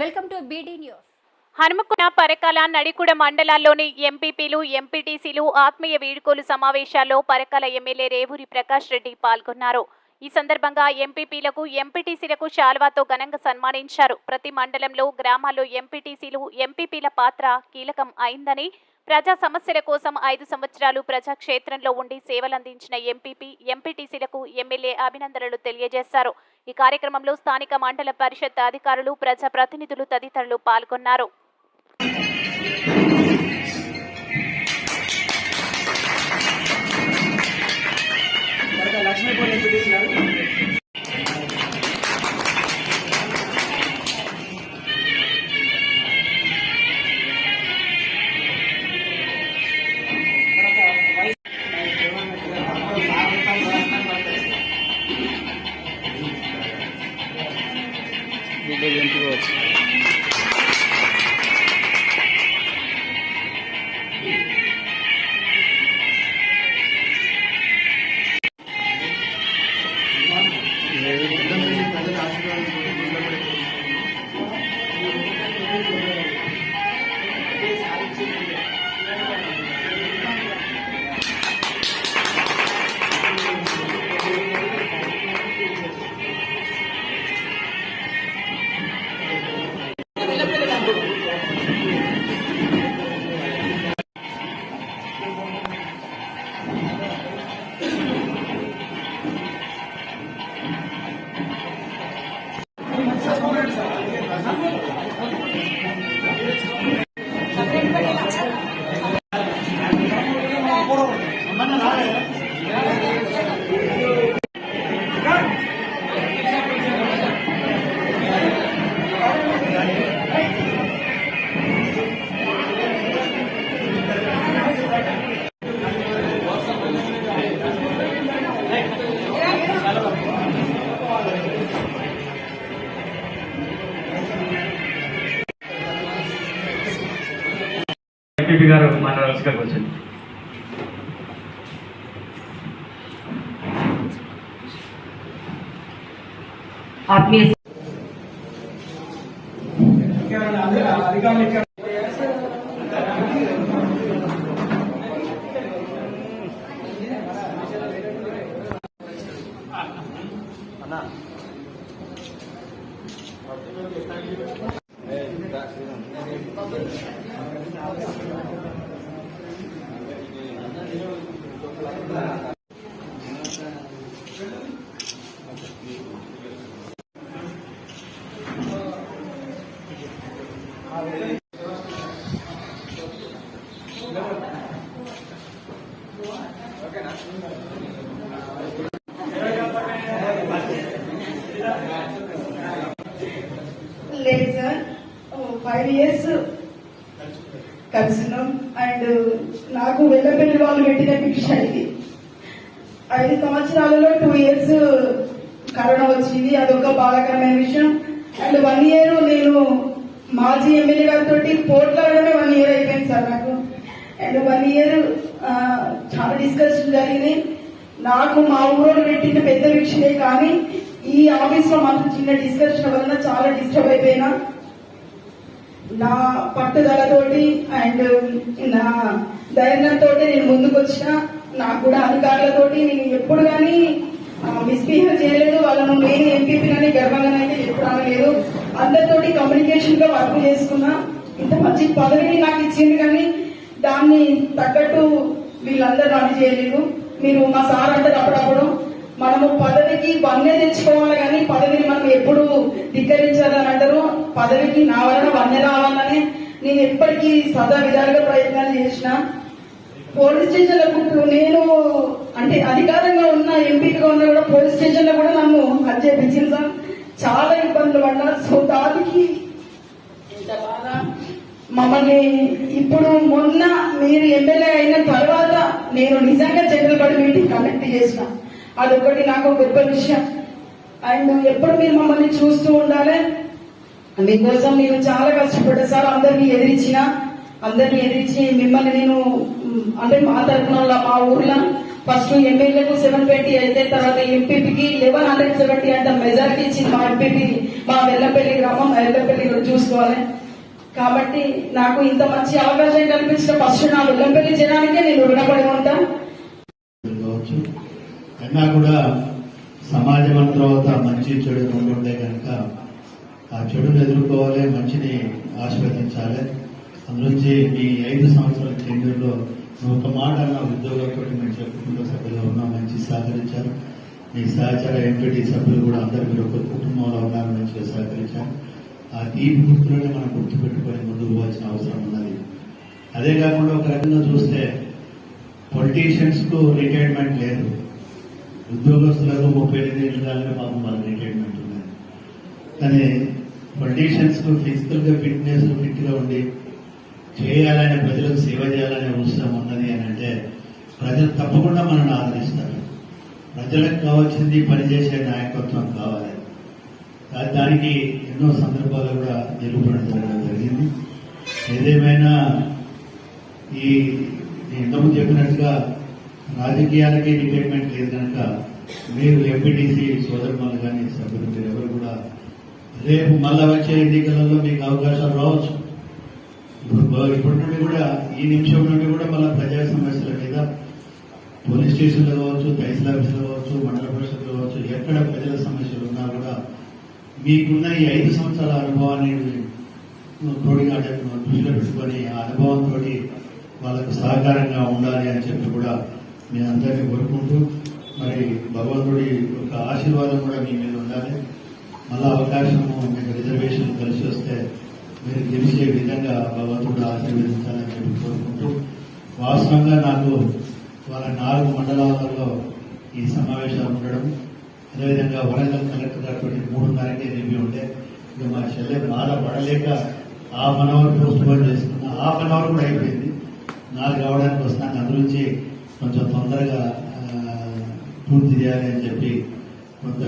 Welcome to BD news Hanumakonda Parakala Nadikuda మండలాల్లోని ఎంపీపీలు ఎంపీటీసీలు ఆత్మీయ వీడ్కోలు సమావేశాల్లో పరకాల ఎమ్మెల్యే రేవూరి ప్రకాష్ రెడ్డి పాల్గొన్నారు. ఈ సందర్భంగా ఎంపీపీలకు ఎంపీటీసీలకు శాల్వాతో ఘనంగా సన్మానించారు. ప్రతి మండలంలో గ్రామాల్లో ఎంపీటీసీలు ఎంపీపీల పాత్ర కీలకం అయిందని ప్రజా సమస్యల కోసం ఐదు సంవత్సరాలు ప్రజాక్షేత్రంలో ఉండి సేవలందించిన ఎంపీపీ ఎంపీటీసీలకు ఎమ్మెల్యే అభినందనలు తెలియజేశారు. ఈ కార్యక్రమంలో స్థానిక మండల పరిషత్ అధికారులు ప్రజా ప్రతినిధులు తదితరులు పాల్గొన్నారు. తర్వాత ఎంపీపీ గారు మాట్లాడాల్సిగా వచ్చింది ఆత్మీయ 我们 ఫైవ్ ఇయర్స్ కలిసినాం అండ్ నాకు వెళ్ళపల్లి వాళ్ళు పెట్టిన భిక్ష ఇది. ఐదు సంవత్సరాలలో టూ ఇయర్స్ కరోనా వచ్చింది. అదొక బాధాకరమైన విషయం. అండ్ వన్ ఇయర్ నేను మాజీ ఎమ్మెల్యే గారితో పోట్లాడమే వన్ ఇయర్ అయిపోయింది సార్ నాకు. అండ్ వన్ ఇయర్ చాలా డిస్కషన్ జరిగింది. నాకు మా ఊరోళ్ళు పెట్టిన పెద్ద విషయమే కానీ ఈ ఆఫీస్లో మాత్రం చిన్న డిస్కషన్ వలన చాలా డిస్టర్బ్ అయిపోయినా. నా పట్టుదలతోటి అండ్ నా ధైర్యంతో నేను ముందుకు వచ్చిన నాకు కూడా అధికారులతోటి నేను ఎప్పుడు కానీ మిస్బిహేవ్ చేయలేదు. వాళ్ళను మెయిన్ ఎంపీపీ కానీ గర్వంగా ఎప్పుడు అనలేదు అందరితోటి కమ్యూనికేషన్గా వర్క్ చేసుకున్నా. ఇంత మంచి పదవిని నాకు ఇచ్చింది కానీ దాన్ని తగ్గట్టు వీళ్ళందరూ రన్ చేయలేదు. మీరు మా సార్ అంటారు అప్పుడప్పుడు మనము పదవికి వన్నే తెచ్చుకోవాలి కానీ పదవిని మనం ఎప్పుడు ధిక్కరించాలని అంటారు. పదవికి నా వలన వన్నె రావాలని నేను ఎప్పటికీ సదా విధాలుగా ప్రయత్నాలు చేసిన. పోలీస్ స్టేషన్లో నేను అంటే అధికారంగా ఉన్న ఎంపీగా ఉన్న కూడా పోలీస్ స్టేషన్లో కూడా నన్ను హత్య చేయించింది సార్. చాలా ఇబ్బందులు పడ్డా. సో దానికి ఇంత బాధ మమ్మల్ని ఇప్పుడు మొన్న మీరు ఎమ్మెల్యే అయిన తర్వాత నేను నిజంగా జనరల్ పడి మీటింగ్ కండక్ట్ చేసిన. అదొకటి నాకు గొప్ప విషయం. అండ్ ఎప్పుడు మీరు మమ్మల్ని చూస్తూ ఉండాలి? మీకోసం నేను చాలా కష్టపడ్డా. సార్ అందరినీ ఎదిరించిన అందరినీ ఎదిరించి మిమ్మల్ని నేను అంటే మా తరఫున మా ఊర్లో ఫస్ట్ ఎమ్మెల్యేకు సెవెన్ ట్వంటీ అయితే తర్వాత ఎంపీపీకి లెవెన్ హండ్రెడ్ సెవెంటీ అంటే మెజారిటీ ఇచ్చింది మా ఎంపీపీ మా వెల్లపల్లి గ్రామం వెల్లపల్లి చూసుకోవాలి. కాబట్టి నాకు ఇంత మంచి అవకాశం కల్పించిన ఫస్ట్ నా వెల్లంపల్లి జనానికే నేను రుణపడి ఉంటాను అయినా కూడా సమాజం తర్వాత మంచి చెడు రెండు కనుక ఆ చెడును ఎదుర్కోవాలి మంచిని ఆశీర్వదించాలి. అందులోంచి మీ ఐదు సంవత్సరాల కేంద్రంలో ఒక మాట అన్న ఉద్యోగంతో మంచి కుటుంబ సభ్యులు ఉన్నా మంచి సహకరించారు. మీ సహచార ఎంపీటీ సభ్యులు కూడా అందరూ మీరు ఒక కుటుంబంలో ఉన్నారు మంచిగా సహకరించారు. ఆ తీపి గుర్తులనే మనం గుర్తుపెట్టుకొని ముందుకు పోవాల్సిన అవసరం ఉన్నది. అదే కాకుండా ఒక రకంగా చూస్తే పొలిటీషియన్స్కు రిటైర్మెంట్ లేదు. ఉద్యోగస్తులకు ముప్పై ఎనిమిది ఏళ్ళు దాకా పాపం వాళ్ళు రిటైర్మెంట్ ఉన్నది కానీ పొలిటీషియన్స్కు ఫిజికల్గా ఫిట్నెస్ ఫిట్గా ఉండి చేయాలనే ప్రజలకు సేవ చేయాలనే అవసరం ఉన్నది అని అంటే ప్రజలు తప్పకుండా మనల్ని ఆదరిస్తారు. ప్రజలకు కావాల్సింది పనిచేసే నాయకత్వం కావాలి. దానికి ఎన్నో సందర్భాలు కూడా నిరూపణ జరగడం జరిగింది. ఏదేమైనా ఈ నేను చెప్పినట్టుగా రాజకీయాలకి రిటైర్మెంట్ లేదు కనుక మీరు ఎంపీటీసీ సోదరులు కానీ సభ్యులు మీరు ఎవరు కూడా రేపు మళ్ళా వచ్చే ఎన్నికలలో మీకు అవకాశాలు రావచ్చు. ఇప్పటి నుండి కూడా ఈ నిమిషం నుండి కూడా మళ్ళీ ప్రజా సమస్యల మీద పోలీస్ స్టేషన్లు కావచ్చు తహసీల్ ఆఫీసులు కావచ్చు మండల పరిషత్లు కావచ్చు ఎక్కడ ప్రజల సమస్యలు ఉన్నా కూడా మీకున్న ఈ ఐదు సంవత్సరాల అనుభవాన్ని తోడిగా దృష్టిలో పెట్టుకొని ఆ అనుభవంతో వాళ్ళకు సహకారంగా ఉండాలి అని చెప్పి కూడా మీ అందరినీ కోరుకుంటూ మరి భగవంతుడి యొక్క ఆశీర్వాదం కూడా మీ మీద ఉండాలి. మళ్ళా అవకాశము మీకు రిజర్వేషన్ కలిసి వస్తే మీరు గెలిచే విధంగా భగవంతుడు ఆశీర్వదించాలని చెప్పి కోరుకుంటూ వాస్తవంగా నాకు వాళ్ళ నాలుగు మండలాలలో ఈ సమావేశాలు ఉండడం అదేవిధంగా వరంగల్ కలెక్టర్ గారు మూడున్నరకే రివ్యూ ఉంటే ఇక మా చెల్లె బాధ పడలేక half an hour postpone చేసుకున్నా. హాఫ్ అన్ అవర్ కూడా అయిపోయింది. నాలుగు అవడానికి వస్తాను. అందులోంచి కొంచెం తొందరగా పూర్తి చేయాలి అని చెప్పి కొంత